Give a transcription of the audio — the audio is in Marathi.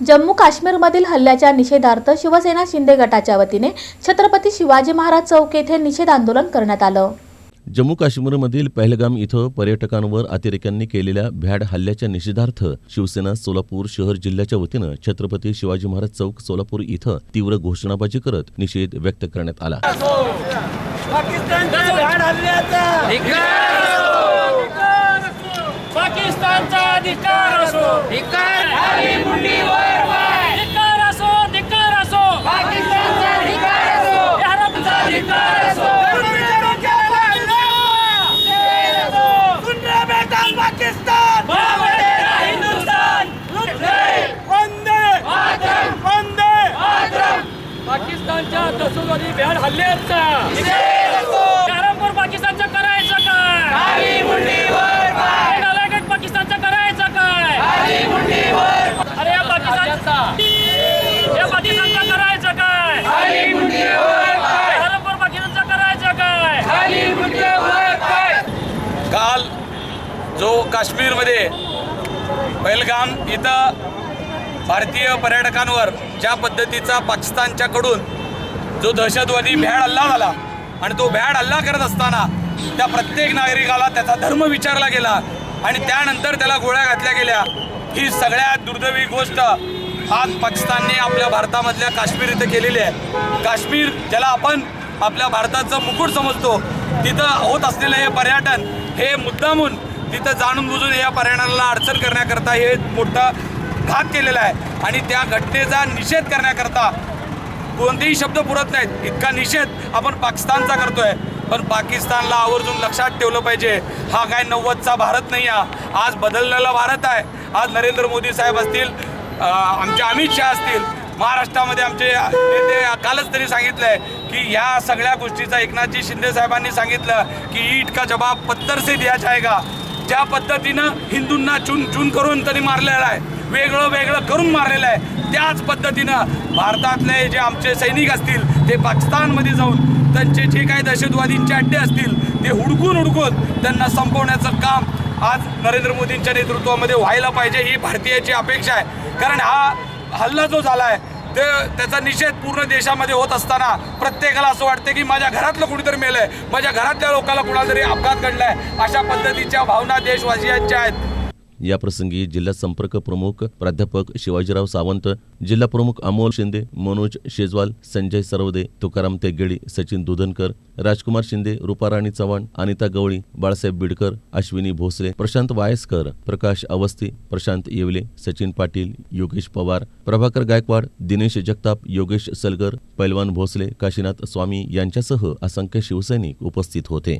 जम्मू काश्मीरमधील हल्ल्याच्या निषेधार्थ शिवसेना शिंदे गटाच्या वतीने छत्रपती शिवाजी महाराज चौक येथे निषेध आंदोलन करण्यात आलं. जम्मू काश्मीरमधील पहलगाम इथं पर्यटकांवर अतिरेक्यांनी केलेल्या भ्याड हल्ल्याच्या निषेधार्थ शिवसेना सोलापूर शहर जिल्ह्याच्या वतीनं छत्रपती शिवाजी महाराज चौक सोलापूर इथं तीव्र घोषणाबाजी करत निषेध व्यक्त करण्यात आला. पाकिस्तानचा अधिकार असो अधिकार असो पाकिस्तानचा धिक्कार असो भारतचा अधिकार असो सुनरे बेटा पाकिस्तान भावडेरा हिंदुस्थान वंदे वंदे पाकिस्तानच्या दहशतवादी भ्याड हल्ल्याचा. कारापूर पाकिस्तानचं करायचं काय? नालायक पाकिस्तानचं करायचं काय? अरे या पाकिस्तान या पाकिस्तानचं करायचं काय? कारापूर पाकिस्तानचं करायचं काय? काल जो काश्मीरमध्ये पहलगाम इथं भारतीय पर्यटकांवर ज्या पद्धतीचा पाकिस्तानच्याकडून जो दहशतवादी भ्याड हल्ला झाला आणि तो भ्याड हल्ला करत असताना त्या प्रत्येक नागरिकाला त्याचा धर्म विचारला गेला आणि त्यानंतर त्याला गोळ्या घातल्या गेल्या. ही सगळ्यात दुर्दैवी गोष्ट आज पाकिस्तानने आपल्या भारतामधल्या काश्मीर इथं केलेली आहे. काश्मीर ज्याला आपण आपल्या भारताचं मुकुट समजतो तिथं होत असलेलं हे पर्यटन हे मुद्दामून तिथं जाणून बुजून या पर्यटनाला अडचण करण्याकरता हे मोठा घात केलेला आहे. आणि त्या घटनेचा निषेध करण्याकरता कोणतेही शब्द पुरत नाहीत. इतका निषेध आपण पाकिस्तानचा करतोय. पण पाकिस्तानला आवर्जून लक्षात ठेवलं पाहिजे. हा काय नव्वदचा भारत नाही हा. आज बदललेला भारत आहे. आज नरेंद्र मोदी साहेब असतील आमचे अमित शहा असतील महाराष्ट्रामध्ये आमचे नेते कालच तरी सांगितलं आहे की ह्या सगळ्या गोष्टीचा एकनाथजी शिंदे साहेबांनी सांगितलं की ईट का जबाब पत्तर से दिया जाएगा ज्या पद्धतीनं हिंदूंना चून चून करून त्यांनी मारलेलं आहे वेगळं वेगळं करून मारलेलं आहे त्याच पद्धतीनं भारतातले जे आमचे सैनिक असतील ते पाकिस्तानमध्ये जाऊन त्यांचे जे काही दहशतवादींचे अड्डे असतील ते हुडकून हुडकून त्यांना संपवण्याचं काम आज नरेंद्र मोदींच्या नेतृत्वामध्ये व्हायला पाहिजे ही भारतीयाची अपेक्षा आहे. कारण हा हल्ला जो झाला आहे ते त्याचा निषेध पूर्ण देशामध्ये होत असताना प्रत्येकाला असं वाटतं की माझ्या घरातलं कुणीतरी मेलं आहे माझ्या घरातल्या लोकांना कुणाला तरी अपघात घडलाय. अशा पद्धतीच्या भावना देशवासियांच्या आहेत. याप्रसंगी जिल्हा संपर्क प्रमुख प्राध्यापक शिवाजीराव सावंत जिल्हा प्रमुख अमोल शिंदे मनोज शेजवाल संजय सरवदे तुकाराम तेगेडी सचिन दुधनकर राजकुमार शिंदे रुपाराणी चव्हाण अनिता गवळी बाळासाहेब बिडकर अश्विनी भोसले प्रशांत वायस्कर प्रकाश अवस्थी प्रशांत येवले सचिन पाटील योगेश पवार प्रभाकर गायकवाड दिनेश जगताप योगेश सलगर पैलवान भोसले काशीनाथ स्वामी यांच्यासह असंख्य शिवसैनिक उपस्थित होते.